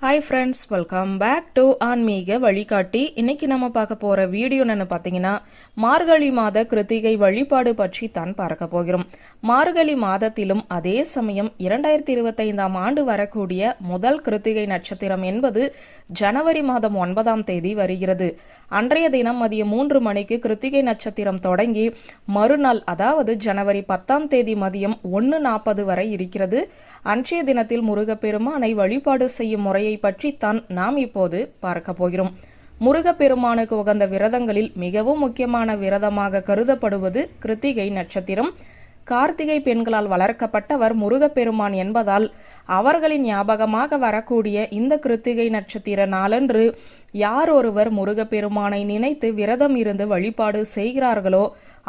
Hi friends welcome back to ஆன்மீக வழிகாட்டி இன்னைக்கு நம்ம பார்க்க போகிற வீடியோ என்னென்னு பார்த்தீங்கன்னா மார்கழி மாத கிருத்திகை வழிபாடு பற்றி தான் பார்க்க போகிறோம். மார்கழி மாதத்திலும் அதே சமயம் இரண்டாயிரத்தி இருபத்தைந்தாம் ஆண்டு வரக்கூடிய முதல் கிருத்திகை நட்சத்திரம் என்பது ஜனவரி மாதம் ஒன்பதாம் தேதி வருகிறது. அன்றைய தினம் மதியம் மூன்று மணிக்கு கிருத்திகை நட்சத்திரம் தொடங்கி மறுநாள் அதாவது ஜனவரி பத்தாம் தேதி மதியம் ஒன்று நாற்பது வரை இருக்கிறது. அன்றைய தினத்தில் முருகப்பெருமானை வழிபாடு செய்யும் முறையை பற்றித்தான் நாம் இப்போது பார்க்க போகிறோம். முருகப்பெருமானுக்கு உகந்த விரதங்களில் மிகவும் முக்கியமான விரதமாக கருதப்படுவது கிருத்திகை நட்சத்திரம். கார்த்திகை பெண்களால் வளர்க்கப்பட்டவர் முருகப்பெருமான் என்பதால் அவர்களின் ஞாபகமாக வரக்கூடிய இந்த கிருத்திகை நட்சத்திர நாளன்று யார் ஒருவர் முருகப்பெருமானை நினைத்து விரதம் இருந்து வழிபாடு செய்கிறார்களோ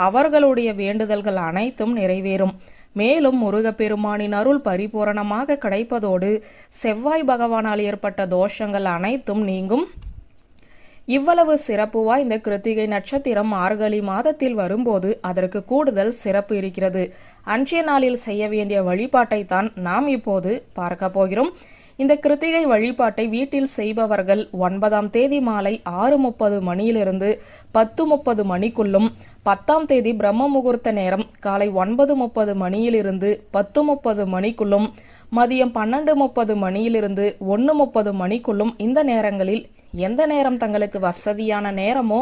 அவர்களுடைய வேண்டுதல்கள் அனைத்தும் நிறைவேறும். மேலும் முருகப்பெருமானின் அருள் பரிபூரணமாக கிடைப்பதோடு செவ்வாய் பகவானால் ஏற்பட்ட தோஷங்கள் அனைத்தும் நீங்கும். இவ்வளவு சிறப்பு வாய்ந்த கிருத்திகை நட்சத்திரம் மார்கழி மாதத்தில் வரும்போது அதற்கு கூடுதல் சிறப்பு இருக்கிறது. அன்றைய நாளில் செய்ய வேண்டிய வழிபாட்டை தான் நாம் இப்போது பார்க்க போகிறோம். இந்த கிருத்திகை வழிபாட்டை வீட்டில் செய்பவர்கள் ஒன்பதாம் தேதி மாலை ஆறு முப்பது மணியிலிருந்து பத்து முப்பது மணிக்குள்ளும் பத்தாம் தேதி பிரம்ம முகூர்த்த நேரம் காலை ஒன்பது முப்பது மணியிலிருந்து பத்து முப்பது மணிக்குள்ளும் மதியம் பன்னெண்டு முப்பது மணியிலிருந்து ஒன்று முப்பது மணிக்குள்ளும் இந்த நேரங்களில் எந்த நேரம் தங்களுக்கு வசதியான நேரமோ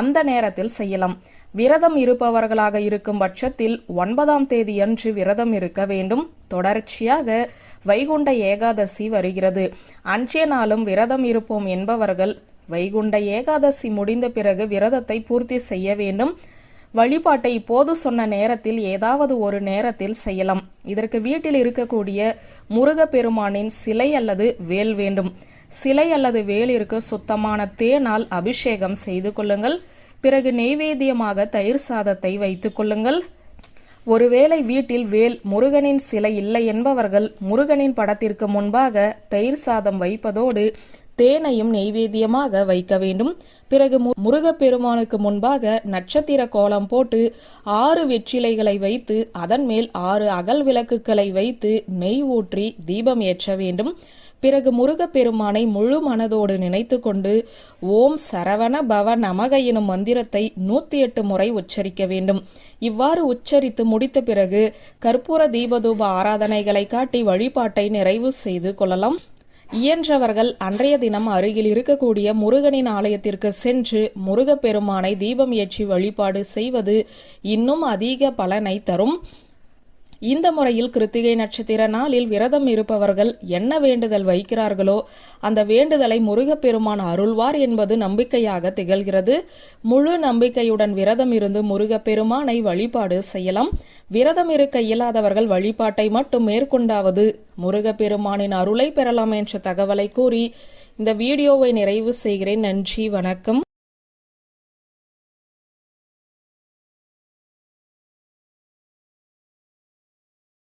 அந்த நேரத்தில் செய்யலாம். விரதம் இருப்பவர்களாக இருக்கும் பட்சத்தில் ஒன்பதாம் தேதியன்று விரதம் இருக்க வேண்டும். தொடர்ச்சியாக வைகுண்ட ஏகாதசி வருகிறது. அன்றைய நாளும் விரதம் இருப்போம் என்பவர்கள் வைகுண்ட ஏகாதசி முடிந்த பிறகு விரதத்தை பூர்த்தி செய்ய வேண்டும். வழிபாட்டை இப்போது சொன்ன நேரத்தில் ஏதாவது ஒரு நேரத்தில் செய்யலாம். இதற்கு வீட்டில் இருக்கக்கூடிய முருகப்பெருமானின் சிலை அல்லது வேல் வேண்டும். சிலை அல்லது வேலிற்கு சுத்தமான தேனால் அபிஷேகம் செய்து கொள்ளுங்கள். பிறகு நெய்வேத்தியமாக தயிர் சாதத்தை வைத்துக் கொள்ளுங்கள். ஒருவேளை வீட்டில் வேல் முருகனின் சிலை இல்லை என்பவர்கள் முருகனின் படத்திற்கு முன்பாக தயிர் சாதம் வைப்பதோடு தேனையும் நெய்வேத்தியமாக வைக்க வேண்டும். பிறகு முருகப்பெருமானுக்கு முன்பாக நட்சத்திர கோலம் போட்டு ஆறு வெற்றிலைகளை வைத்து அதன் மேல் ஆறு அகல் விளக்குகளை வைத்து நெய் ஊற்றி தீபம் ஏற்ற வேண்டும். பிறகு முருகப்பெருமானை முழு மனதோடு நினைத்து கொண்டு ஓம் சரவண பவ நமக எனும் மந்திரத்தை நூத்தி எட்டு முறை உச்சரிக்க வேண்டும். இவ்வாறு உச்சரித்து முடித்த பிறகு கற்பூர தீபதூப ஆராதனைகளை காட்டி வழிபாட்டை நிறைவு செய்து கொள்ளலாம். இயன்றவர்கள் அன்றைய தினம் அருகில் இருக்கக்கூடிய முருகனின் ஆலயத்திற்கு சென்று முருகப்பெருமானை தீபம் ஏற்றி வழிபாடு செய்வது இன்னும் அதிக பலனை தரும். இந்த முறையில் கிருத்திகை நட்சத்திர நாளில் விரதம் இருப்பவர்கள் என்ன வேண்டுதல் வைக்கிறார்களோ அந்த வேண்டுதலை முருகப்பெருமான் அருள்வார் என்பது நம்பிக்கையாக திகழ்கிறது. முழு நம்பிக்கையுடன் விரதம் இருந்து முருகப்பெருமானை வழிபாடு செய்யலாம். விரதம் இருக்க இயலாதவர்கள் வழிபாட்டை மட்டும் மேற்கொண்டாவது முருகப்பெருமானின் அருளை பெறலாம் என்ற தகவலை கூறி இந்த வீடியோவை நிறைவு செய்கிறேன். நன்றி வணக்கம்.